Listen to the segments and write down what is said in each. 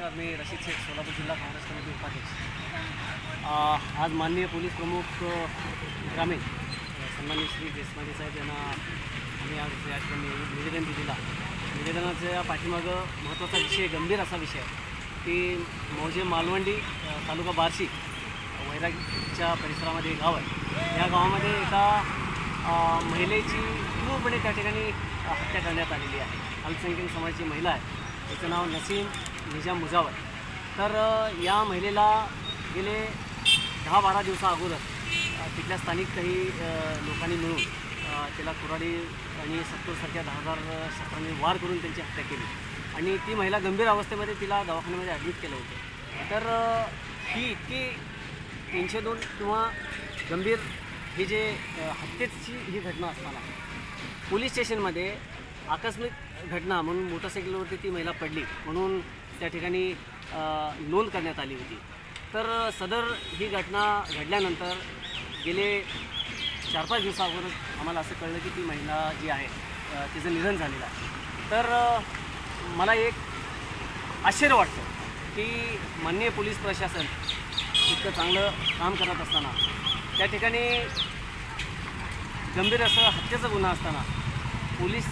नमस्कार मी रशीद शेख सोलापूर जिल्हा काँग्रेस कमिटी उपाध्यक्ष आज माननीय पोलीस प्रमुख ग्रामीण अ, सन्माननीय श्री देशपांडे साहेब यांना आम्ही आज या ठिकाणी निवेदन दिलेलं निवेदनाच्या पाठीमागं महत्त्वाचा विषय गंभीर असा विषय आहे की मौजे मालवंडी तालुका बार्शी वैरागच्या परिसरामध्ये एक गाव आहे. या गावामध्ये एका महिलेची पूर्णपणे त्या ठिकाणी हत्या करण्यात आलेली आहे. अल्पसंख्याक समाजाची महिला आहे. तिचं नाव नसीम निजाम मुजावर. तर या महिलेला गेले दहा बारा दिवसा अगोदर तिथल्या स्थानिक काही लोकांनी मिळून तिला कुराडी आणि सत्तूरसारख्या दहा हजार शस्त्रांनी वार करून त्यांची हत्या केली. आणि ती महिला गंभीर अवस्थेमध्ये तिला दवाखान्यामध्ये ॲडमिट केलं होतं. तर ही इतकी तीनशे दोन किंवा गंभीर ही जे हत्येची ही घटना असताना पोलीस स्टेशनमध्ये आकस्मिक घटना म्हणून मोटरसायकलवरती ती महिला पडली. म्हणून त्या ठिकाणी नोंद करण्यात आली होती. तर सदर ही घटना घडल्यानंतर गेले चार पाच दिवसाअगोदर आम्हाला असं कळलं की ती महिला जी आहे तिचं निधन झालेलं आहे. तर मला एक आश्चर्य वाटतं की माननीय पोलीस प्रशासन इतकं चांगलं काम करत असताना त्या ठिकाणी गंभीर असं हत्येचा गुन्हा असताना पोलीस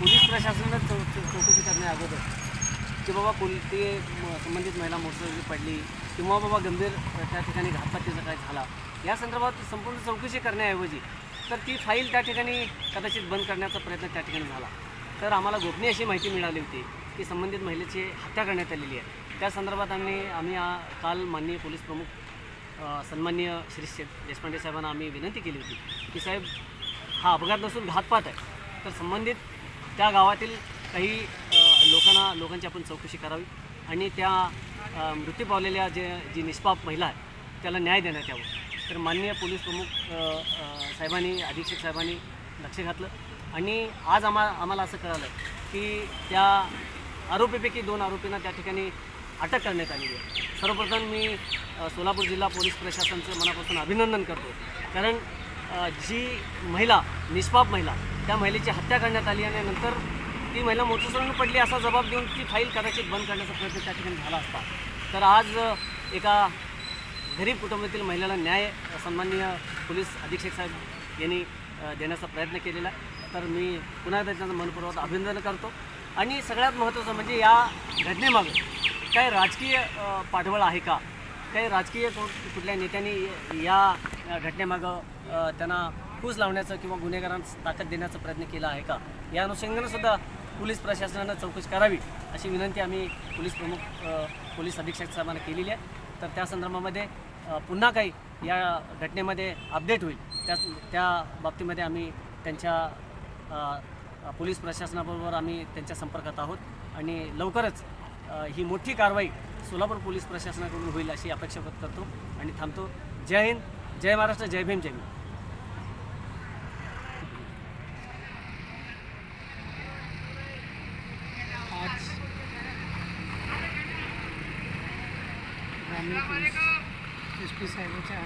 पोलीस प्रशासनानं चौ- चौकशी करण्या अगोदर की बाबा कोणती संबंधित महिला मोटरसायकल पडली किंवा बाबा गंभीर त्या ठिकाणी घातपातीचा काय झाला या संदर्भात संपूर्ण चौकशी करण्याऐवजी तर ती फाईल त्या ठिकाणी कदाचित बंद करण्याचा प्रयत्न त्या ठिकाणी झाला. तर आम्हाला गोपनीय अशी माहिती मिळाली होती की संबंधित महिलेची हत्या करण्यात आलेली आहे. त्या संदर्भात आम्ही आम्ही काल माननीय पोलीस प्रमुख सन्मान्य श्री देशपांडे साहेबांना आम्ही विनंती केली होती की साहेब हा अपघात नसून घातपात आहे. तर संबंधित त्या गावातील काही लोकांना लोकांची आपण चौकशी करावी आणि त्या मृत्यू पावलेल्या जे जी निष्पाप महिला आहे त्याला न्याय देण्यात यावं. तर माननीय पोलीस प्रमुख साहेबांनी अधीक्षक साहेबांनी लक्ष घातलं आणि आज आम्हा आम्हाला असं कळालं की त्या आरोपीपैकी दोन आरोपींना त्या ठिकाणी अटक करण्यात आलेली आहे. सर्वप्रथम मी सोलापूर जिल्हा पोलीस प्रशासनाचं मनापासून अभिनंदन करतो. कारण जी महिला निष्पाप महिला त्या महिलेची हत्या करण्यात आली आणि नंतर ती महिला मोटरसायकलून पडली असा जबाब देऊन ती फाईल कदाचित बंद करण्याचा प्रयत्न त्या ठिकाणी झाला असता. तर आज एका गरीब कुटुंबातील महिलेला न्याय सन्माननीय पोलीस अधीक्षक साहेब यांनी देण्याचा प्रयत्न केलेला आहे. तर मी पुन्हा एकदा त्यांचं मनपूर्वक अभिनंदन करतो. आणि सगळ्यात महत्त्वाचं म्हणजे या घटनेमागं काही राजकीय पाठबळ आहे का? काही राजकीय कुठल्या नेत्यांनी या घटनेमागं त्यांना फूस लावण्याचं किंवा गुन्हेगारांना ताकद देण्याचा प्रयत्न केला आहे का? या अनुषंगानं सुद्धा पोलीस प्रशासनानं चौकशी करावी अशी विनंती आम्ही पोलीस प्रमुख पोलीस अधीक्षक साहेबांना केलेली आहे. तर त्या संदर्भामध्ये पुन्हा काही या घटनेमध्ये अपडेट होईल. त्या त्या बाबतीमध्ये आम्ही त्यांच्या पोलीस प्रशासनाबरोबर आम्ही त्यांच्या संपर्कात आहोत आणि लवकरच ही मोठी कारवाई सोलापूर पोलीस प्रशासनाकडून होईल अशी अपेक्षा व्यक्त करतो. आणि थांबतो. जय हिंद जय महाराष्ट्र जय भीम जय भीम आज ग्रामीण पोलीस एस पी साहेबाच्या